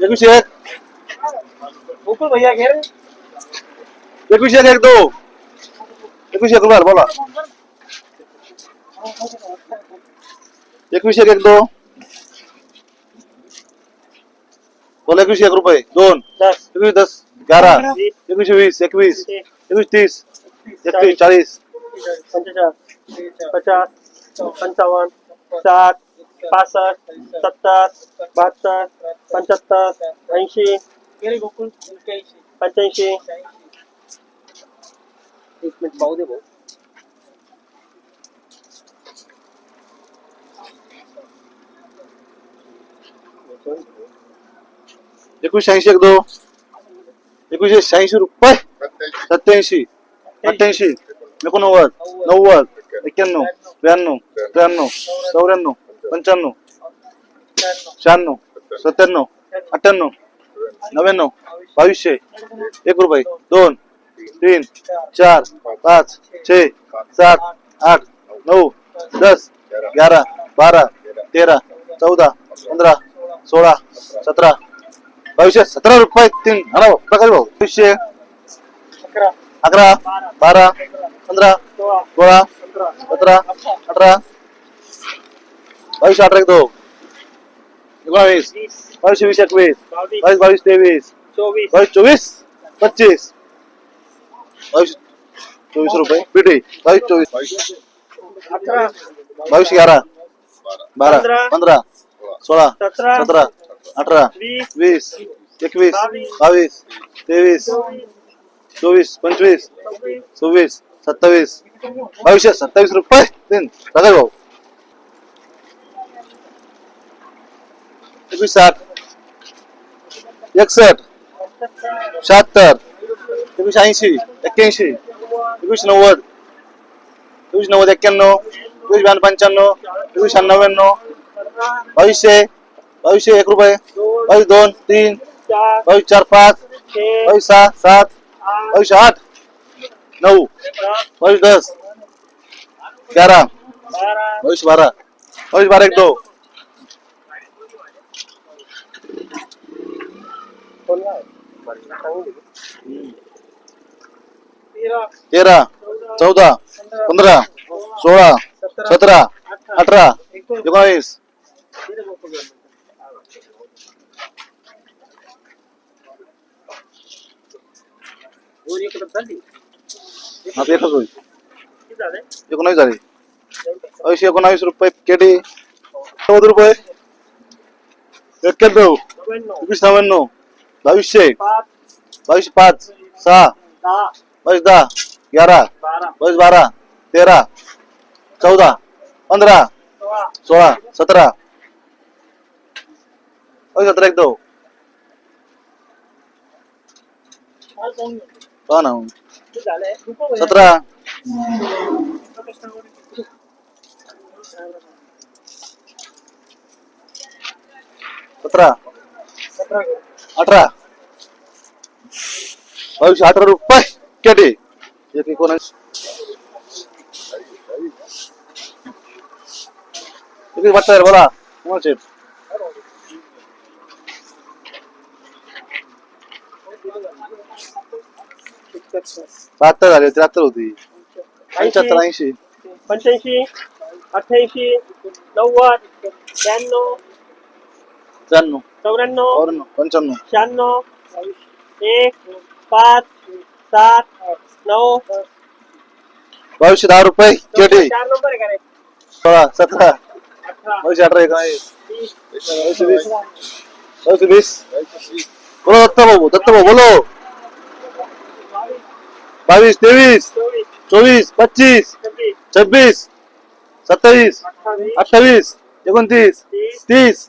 देखो शेख ऊपर भैया घेर देखो शेख एक दो। देखो शेख बार बोला। देखो शेख एक दो। बोला एकवीस एक रुपये दोन। एकवीस दस। ग्यारा एकवीस वीस एकवीस एकवीस तीस। एकवीस चाळीस पंचेचाळीस पचास। पंचावन्न साठ। पासष्ट सत्तर बहात्तर पंच्याहत्तर ऐंशी पंच्याऐंशी एक मिनिट पाहू दे भाऊ एकवीसशे ऐंशी एक दो एकवीसशे शहाऐंशी रुपये सत्याऐंशी अठ्ठ्याऐंशी एकोणनव्वद नव्वद एक्क्याण्णव ब्याण्णव त्र्याण्णव चौऱ्याण्णव पंच्याण्णव शहाण्णव सत्त्याण्णव अठ्ठ्याण्णव नव्याण्णव बावीसशे एक रुपये दोन तीन चार पाच छे सात आठ नऊ दस ग्यारा बारा तेरा चौदा पंधरा सोळा सतरा बावीसशे सतरा रुपये तीन हा ना प्रकाश भाऊ. बावीसशे अकरा बारा पंधरा सोळा सतरा अठरा बावीसशे अठरा एक दो। एकोणावीस वीस बावीसशे वीस एकवीस। बावीस बावीस बावीस तेवीस। बावीस चोवीस पच्चीस। बावीस चोवीस रुपये। पिठी बावीस चोवीस बावीस ग्यारह। बारा पंधरा. सोळा सतरा। अठरा वीस वीस एकवीस बावीस. बावीस तेवीस चोवीस पंचवीस सव्वीस सत्तावीस। बावीसशे सत्तावीस रुपये। तीन प्रकाश भाऊ। साठ. एकसष्ट शहात्तर. एकवीस ऐंशी. एक्क्याऐंशी. एकवीस नव्वद. एकवीस नव्वद एक्क्याण्णव. एकवीस ब्याण्णव पंच्याण्णव. एकवीस नव्याण्णव. बावीसशे. बावीसशे एक रुपये. बावीस दोन, तीन. बावीस चार, पाच. बावीस सहा, सात. बावीस आठ. नऊ. बावीस दस. ग्यारह बावीस बारह बावीस बारह एक दो. तेरा चौदा पंधरा सोळा सतरा अठरा एकोणावीस. झाली. आता एकच होईल. एकोणावीस झाली. बावीसशे एकोणावीस रुपये केटी नव्वद रुपये. एक्क्याण्णव एकवीस नव्याण्णव. बावीसशे पाच बावीसशे पाच सहा दहा बावीस ग्यारह बारा बावीस बारा तेरा चौदा पंधरा सोळा सोळा सतरा बावीस सतरा एक दो पहा ना मग. किती अठरा. बावीसशे अठरा रुपये केटे. एक एकोणावीस किती बोला. शेठ बहात्तर झाले, त्र्याहत्तर होती. पंच्याहत्तर ऐंशी, पंच्याऐंशी, अठ्ठ्याऐंशी, नव्वद, ब्याण्णव त्र्याण्णव चौऱ्याण्णव पंच्याण्णव शहाण्णव एक पाच सात नऊ बावीसशे दहा रुपये केटे। चार नंबर आहे का रे सोळा सतरा। अठरा। बावीसशे अठरा एकोणावीस वीस। बावीसशे वीस। बावीसशे वीस। बोलो दत्ता भाऊ दत्ता भाऊ बोलो। बावीस तेवीस चोवीस। चोवीस पच्चीस छब्बीस सत्तावीस अठ्ठावीस। अठ्ठावीस एकोणतीस तीस। तीस।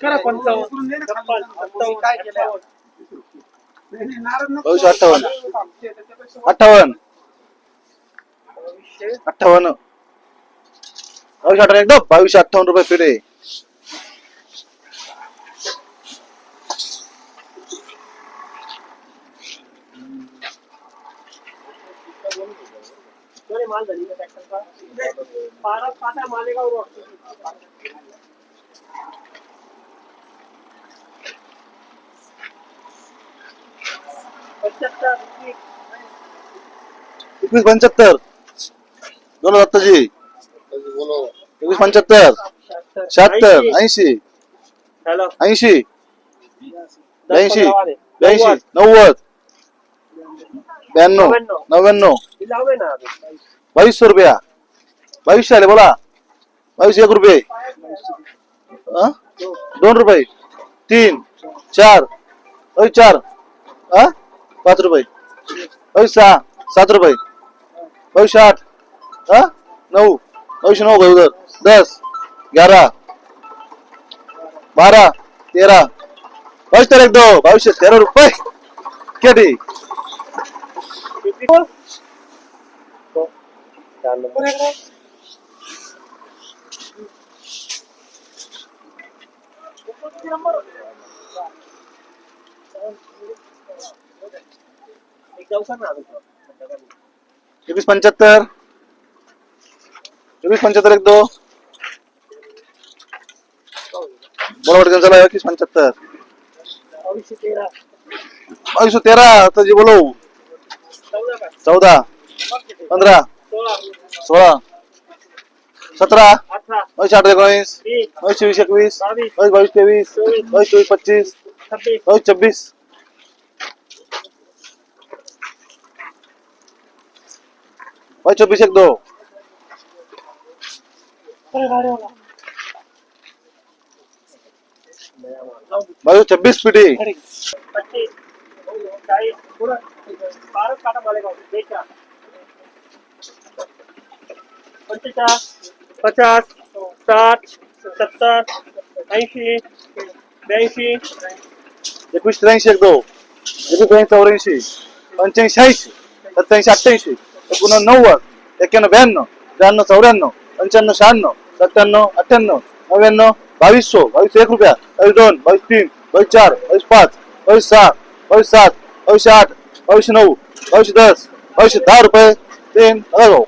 करा पंचावन्न. छप्पन काय केलं बावीसशे अठ्ठावन्न. अठ्ठावन्न अठ्ठावन्न. बावीसशे अठ्ठावन्न. एकदम. बावीसशे अठ्ठावन्न रुपये बरे माल झाली ना पाटा मालेगाव एकवीस पंच्याहत्तर. दोन दत्ताजी एकवीस पंच्याहत्तर. शहात्तर, ऐंशी. ऐंशी. ब्याऐंशी. ब्याऐंशी. नव्वद. ब्याण्णव. नव्याण्णव. बावीसशे रुपया. बावीसशे आले बोला. बावीस एक रुपये. दोन रुपये. तीन. चार. चार. हा पाच रुपये. बावीस सहा. सात रुपये. बावीसशे आठ अं? नऊ. बावीसशे नऊ भाई उधर. दस. ग्यारह बारह तेरह बावीस तारीख दो. बावीसशे तेरह रुपये. क्या किती? हो. चोवीस पंच्याहत्तर. चोवीस पंच्याहत्तर एक दो. बरोबर चला एकवीस पंच्याहत्तर. बावीसशे तेरा. तर जे बोलो. चौदा पंधरा. सोळा. सतरा. बावीस अठरा एकोणीस. बावीस चोवीस एकवीस. बावीस. बावीस तेवीस. बावीस चोवीस पच्चीस. बावीस छब्बीस. चाळीस पुढं बारा काटा मालेगाव बेचाळ पंचेचाळीस पचास साठ सत्तर ऐसी त्र्याऐंशी एक दो। एकवीस त्र्याऐंशी चौऱ्याऐंशी पंच्याऐंशी ऐंशी सत्याऐंशी अठ्ठ्याऐंशी एकोणनव्वद एक्क्याण्णव ब्याण्णव त्र्याण्णव चौऱ्याण्णव पंच्याण्णव शहाण्णव सत्त्याण्णव अठ्ठ्याण्णव नव्याण्णव बावीसशो बावीस एक रुपया बावीस दोन बावीस तीन बावीस चार बावीस पाच बावीस सहा बावीस सात बावीस आठ बावीसशे नऊ बावीस दस बावीसशे दहा रुपये. तीन हजार भाऊ.